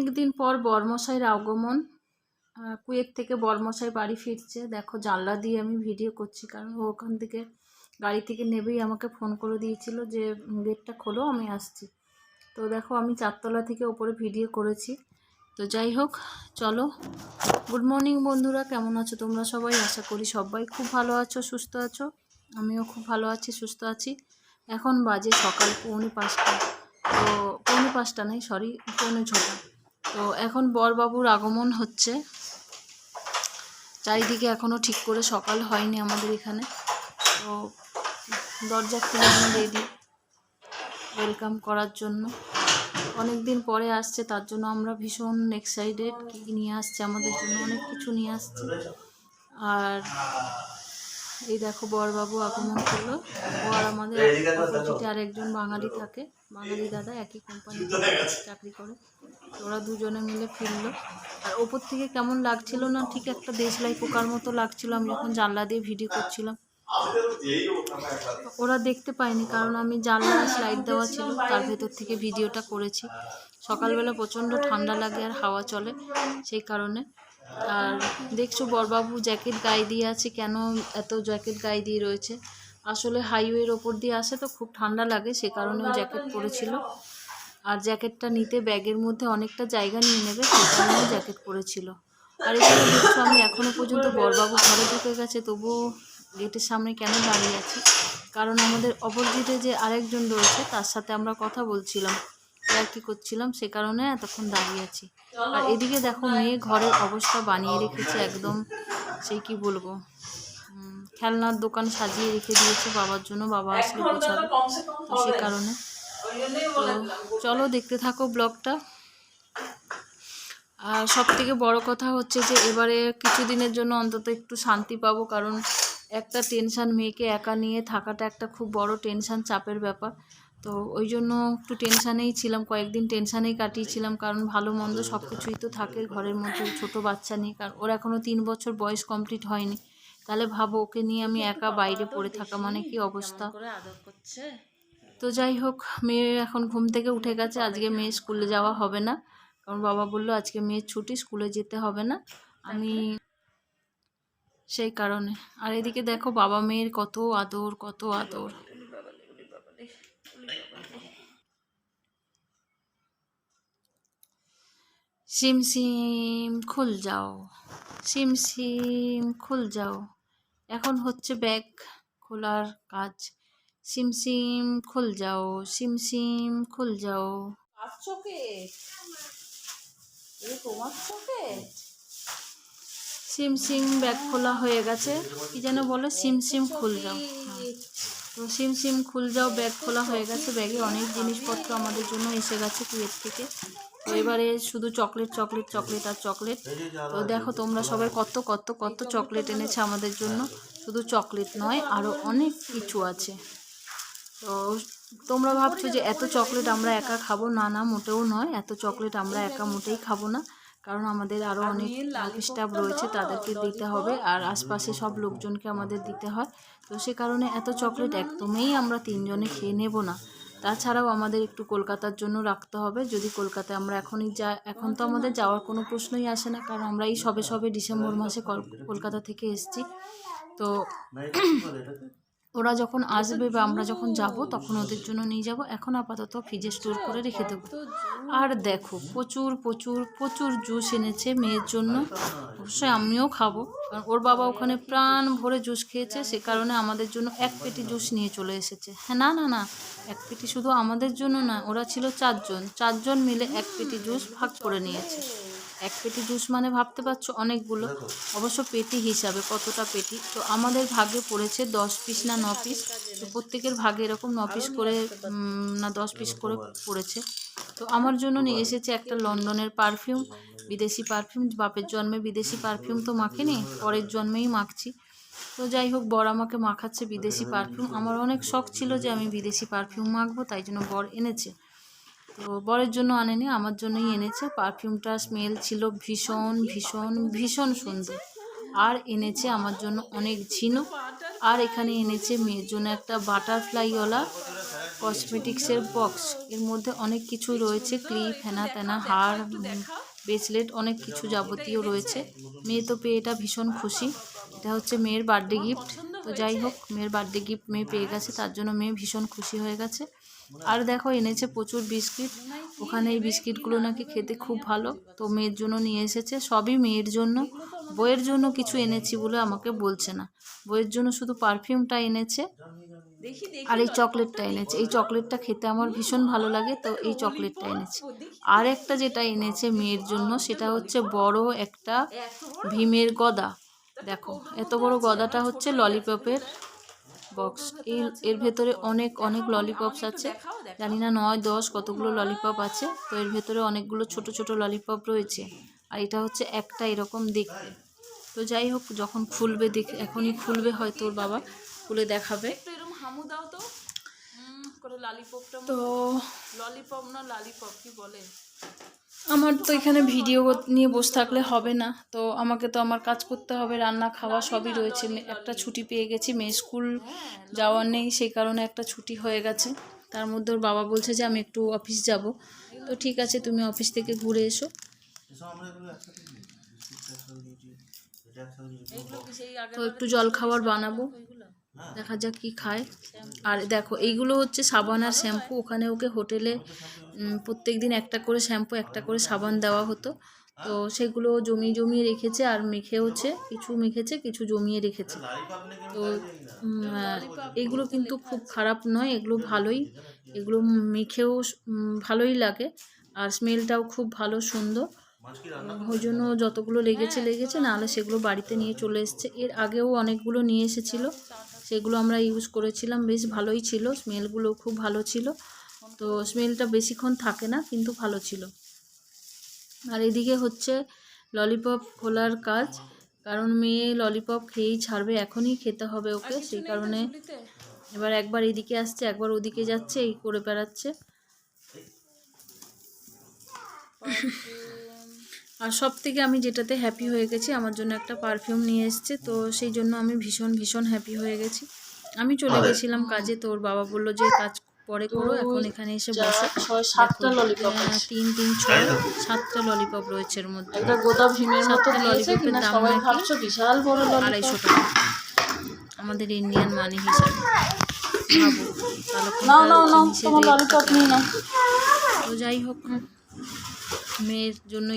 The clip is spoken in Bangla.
অনেক দিন পর বর্মশাইয়ের আগমন কুয়েত থেকে বর্মশাই বাড়ি ফিরছে। দেখো, জানলা দিয়ে আমি ভিডিও করছি, কারণ ও ওখান থেকে গাড়ি থেকে নেবেই আমাকে ফোন করে দিয়েছিল যে গেটটা খোলো, আমি আসছি। তো দেখো, আমি চারতলা থেকে ওপরে ভিডিও করেছি। তো যাই হোক, চলো। গুড মর্নিং বন্ধুরা, কেমন আছো তোমরা সবাই? আশা করি সবাই খুব ভালো আছো, সুস্থ আছো। আমিও খুব ভালো আছি, সুস্থ আছি। এখন বাজে সকাল পৌনে পাঁচটা। তো, পৌনে পাঁচটা নেই সরি পৌনে ছটা। তো এখন বরবাবুর আগমন হচ্ছে। চারিদিকে এখনও ঠিক করে সকাল হয়নি আমাদের এখানে। তো দরজা খুলে আমি রেডি ওয়েলকাম করার জন্য। অনেক দিন পরে আসছে, তার জন্য আমরা ভীষণ এক্সাইটেড কী কী নিয়ে আসছে আমাদের জন্য? অনেক কিছু নিয়ে আসছে। আর এই দেখো বরবাবু আগমন করল। ও আর আমাদের অপোজিটে আর একজন বাঙালি থাকে। বাঙালি দাদা একই কোম্পানিতে চাকরি করে। ওরা দুজনে মিলে ফিরলো। আর ওপর থেকে কেমন লাগছিল না ঠিক একটা দেশলাই পোকার মতো লাগছিল। আমি যখন জানলা দিয়ে ভিডিও করছিলাম। ওরা দেখতে পায়নি কারণ আমি জানলা স্লাইড দেওয়া ছিল। তার ভেতর থেকে ভিডিওটা করেছি। সকালবেলা প্রচণ্ড ঠান্ডা লাগে আর হাওয়া চলে সেই কারণে আর দেখছ বরবাবু জ্যাকেট গায়ে দিয়ে আছে, কেন এত জ্যাকেট গায়ে দিয়ে রয়েছে? আসলে হাইওয়ের ওপর দিয়ে আসে তো খুব ঠান্ডা লাগে, সে কারণে ও জ্যাকেট পরেছিল। আর জ্যাকেটটা নিতে ব্যাগের মধ্যে অনেকটা জায়গা নিয়ে নেবে, সে কারণে জ্যাকেট পরেছিল। আর এখানে দেখছ আমি এখনও পর্যন্ত বরবাবু ঘরে ঢুকে গেছে, তবুও গেটের সামনে কেন দাঁড়িয়ে আছে? কারণ আমাদের অপোজিটে যে আরেকজন রয়েছে, তার সাথে আমরা কথা বলছিলাম। আর কি করছিলাম সে কারণে এতক্ষণ দাঁড়িয়ে আছি। আর এদিকে দেখো মেয়ে ঘরের অবস্থা বানিয়ে রেখেছে একদম সেই কি বলব? খেলনার দোকান সাজিয়ে রেখে দিয়েছে বাবার জন্য বাবা আসলে গোছাবে তো সে কারণে। চলো দেখতে থাকো ব্লগটা। আর সব থেকে বড় কথা হচ্ছে যে এবারে কিছুদিনের জন্য অন্তত একটু শান্তি পাবো কারণ একটা টেনশান মেয়েকে একা নিয়ে থাকাটা একটা খুব বড় টেনশান চাপের ব্যাপার। তো ওই জন্য একটু টেনশানেই ছিলাম, কয়েকদিন টেনশানেই কাটিয়েছিলাম, কারণ ভালো মন্দ সব কিছুই তো থাকে ঘরের মধ্যে, ছোট বাচ্চা নিয়ে, কারণ ওর এখনও তিন বছর বয়স কমপ্লিট হয়নি। তাহলে ভাবো, ওকে নিয়ে আমি একা বাইরে পড়ে থাকা মানে কি অবস্থা? তো যাই হোক, মেয়ে এখন ঘুম থেকে উঠে গেছে, আজকে মেয়ে স্কুলে যাওয়া হবে না। কারণ বাবা বলল, আজকে মেয়ের ছুটি, স্কুলে যেতে হবে না। আমি সেই কারণে। আর এদিকে দেখো, বাবা মেয়ের কত আদর কত আদর। সিম সিম খুল যাও সিম সিম খুল যাও। এখন হচ্ছে ব্যাগ খোলার কাজ। সিম সিম খুল যাও সিম সিম খুল যাও। আর চকেট এ তোমার চকেট সিম সিম ব্যাগ খোলা হয়ে গেছে। কি যেন বলে? সিম সিম খুল যাও। তো সিম সিম খুল যাও, ব্যাগ খোলা হয়ে গেছে। ব্যাগে অনেক জিনিসপত্র আমাদের জন্য এসে গেছে কুয়েত থেকে। তো এবারে শুধু চকলেট চকলেট চকলেট আর চকলেট। তো দেখো তোমরা সবাই কত কত কত চকলেট এনেছে আমাদের জন্য। শুধু চকলেট নয় আরও অনেক কিছু আছে। তো তোমরা ভাবছ যে এত চকলেট আমরা একা খাব? না না, মোটেও নয়। এত চকলেট আমরা একা মোটেই খাব না। কারণ আমাদের আরও অনেক স্টাফ রয়েছে তাদেরকে দিতে হবে। আর আশপাশে সব লোকজনকে আমাদের দিতে হয়। তো সে কারণে এত চকলেট একদমই আমরা তিনজনে খেয়ে নেব না। তাছাড়াও আমাদের একটু কলকাতার জন্য রাখতে হবে। যদি কলকাতায় আমরা এখনই যা এখন তো আমাদের যাওয়ার কোনো প্রশ্নই আসে না কারণ আমরা এই সবে সবে ডিসেম্বর মাসে কল- কলকাতা থেকে এসেছি। তো ওরা যখন আসবে বা আমরা যখন যাব তখন ওদের জন্য নিয়ে যাব। এখন আপাতত ফ্রিজে স্টোর করে রেখে দেবো। আর দেখো প্রচুর প্রচুর প্রচুর জুস এনেছে মেয়ের জন্য। অবশ্যই আমিও খাব। কারণ ওর বাবা ওখানে প্রাণ ভরে জুস খেয়েছে সে কারণে আমাদের জন্য এক পেটি জুস নিয়ে চলে এসেছে। হ্যাঁ না না না এক পেটি শুধু আমাদের জন্য না ওরা ছিল চারজন। চারজন মিলে এক পেটি জুস ভাগ করে নিয়েছে। এক পেটি জুস মানে ভাবতে পারছ অনেকগুলো। অবশ্য পেটি হিসাবে কতটা পেটি? তো আমাদের ভাগে পড়েছে দশ পিস না ন পিস। তো প্রত্যেকের ভাগে এরকম ন পিস করে না দশ পিস করে পড়েছে। তো আমার জন্য নিয়ে এসেছে একটা লন্ডনের পারফিউম বিদেশি পারফিউম বাপের জন্মে বিদেশি পারফিউম তো মাখিনি পরের জন্মেই মাখছি। তো যাই হোক বর আমাকে মাখাচ্ছে বিদেশি পারফিউম। আমার অনেক শখ ছিল যে আমি বিদেশি পারফিউম মাখবো তাই জন্য বর এনেছে। তো বরের জন্য আনেনি, আমার জন্যই এনেছে। পারফিউমটা স্মেল ছিল ভীষণ ভীষণ ভীষণ সুন্দর। আর এনেছে আমার জন্য অনেক ঝিনুক। আর এখানে এনেছে মেয়ের জন্য একটা বাটারফ্লাইওয়ালা কসমেটিক্সের বক্স এর মধ্যে অনেক কিছু রয়েছে ক্লিপ হেনা তেনা, হার ব্রেসলেট অনেক কিছু যাবতীয় রয়েছে। মেয়ে তো পেয়ে এটা ভীষণ খুশি। এটা হচ্ছে মেয়ের বার্থডে গিফট তো যাই হোক, মেয়ের বার্থডে গিফট মেয়ে পেয়ে গেছে, তার জন্য মেয়ে ভীষণ খুশি হয়ে গেছে। আর দেখো, এনেছে প্রচুর বিস্কিট। ওখানে এই বিস্কিটগুলো নাকি খেতে খুব ভালো। তো মেয়ের জন্য নিয়ে এসেছে। সবই মেয়ের জন্য। বইয়ের জন্য কিছু এনেছি বলে আমাকে বলছে না। বইয়ের জন্য শুধু পারফিউমটা এনেছে আর এই চকলেটটা এনেছে। এই চকলেটটা খেতে আমার ভীষণ ভালো লাগে, তো এই চকলেটটা এনেছে। আর একটা যেটা এনেছে মেয়ের জন্য, সেটা হচ্ছে বড় একটা ভীমের গদা। দেখো, এত বড় গদাটা হচ্ছে ললিপপের। বক্স এই এর ভেতরে অনেক অনেক ললিপপস আছে। জানি না নয় দশ কতগুলো ললিপপ আছে। তো এর ভেতরে অনেকগুলো ছোট ছোট ললিপপ রয়েছে। আর এটা হচ্ছে একটা এরকম দেখতে। তো যাই হোক যখন খুলবে দেখ এখনই খুলবে হয়তো ওর বাবা। খুলে দেখাবে। এরকম হামু দাও তো। করে লালিপপটা তো ললিপপ না লালিপপ কি বলে? আমার তো এখানে ভিডিও নিয়ে বসে থাকলে হবে না। তো আমাকে তো আমার কাজ করতে হবে, রান্না, খাওয়া সবই রয়েছে। একটা ছুটি পেয়ে গেছি, মেয়ে স্কুল যাওয়ার নেই, সেই কারণে একটা ছুটি হয়ে গেছে। তার মধ্যে ওর বাবা বলছে যে আমি একটু অফিস যাব। তো ঠিক আছে, তুমি অফিস থেকে ঘুরে এসো। তো একটু জল খাবার বানাবো। দেখা যাক কি খায়। আর দেখো, এইগুলো হচ্ছে সাবান আর শ্যাম্পু। ওখানে ওকে হোটেলে প্রত্যেক দিন একটা করে শ্যাম্পু, একটা করে সাবান দেওয়া হতো। তো সেগুলো জমিয়ে জমিয়ে রেখেছে আর মেখেওছে কিছু মেখেছে, কিছু জমিয়ে রেখেছে। তো এগুলো কিন্তু খুব খারাপ নয়, এগুলো ভালোই। এগুলো মেখেও ভালোই লাগে। আর স্মেলটাও খুব ভালো, সুন্দর। ওই জন্য যতগুলো লেগেছে লেগেছে, নাহলে সেগুলো বাড়িতে নিয়ে চলে এসেছে। এর আগেও অনেকগুলো নিয়ে এসেছিল। সেগুলো আমরা ইউজ করেছিলাম বেশ ভালোই ছিল। স্মেলগুলো খুব ভালো ছিল। তো স্মেলটা বেশিক্ষণ থাকে না কিন্তু ভালো ছিল। আর এদিকে হচ্ছে ললিপপ খোলার কাজ। কারণ মেয়ে ললিপপ খেয়েই ছাড়বে এখনই খেতে হবে ওকে সেই কারণে এবার একবার এদিকে আসছে একবার ওদিকে যাচ্ছে এই করে বেড়াচ্ছে। আর সব থেকে আমি যেটাতে হ্যাপি হয়ে গেছি আমার জন্য একটা পারফিউম নিয়ে এসছে তো সেই জন্য আমি ভীষণ ভীষণ হ্যাপি হয়ে গেছি। আমি চলে গেছিলাম কাজে তো ওর বাবা বলল যে কাজ পরে করো এখন এখানে এসে বসে। ছয় সাতটা ললিপপ আহ, তিন তিন ছয় সাতটা ললিপপ রয়েছে এর মধ্যে। একটা গোদা ভীমের মতো সাতটা ললিপপের দাম সবাই নাকি? ভাবছ বিশাল বড় ললিপপ আড়াইশো টাকা। আমাদের ইন্ডিয়ান মানি হিসাবে। নাও নাও জিনিসের তোমার ললিপপ। নিয়ে নাও। তো যাই হোক মেয়ের জন্য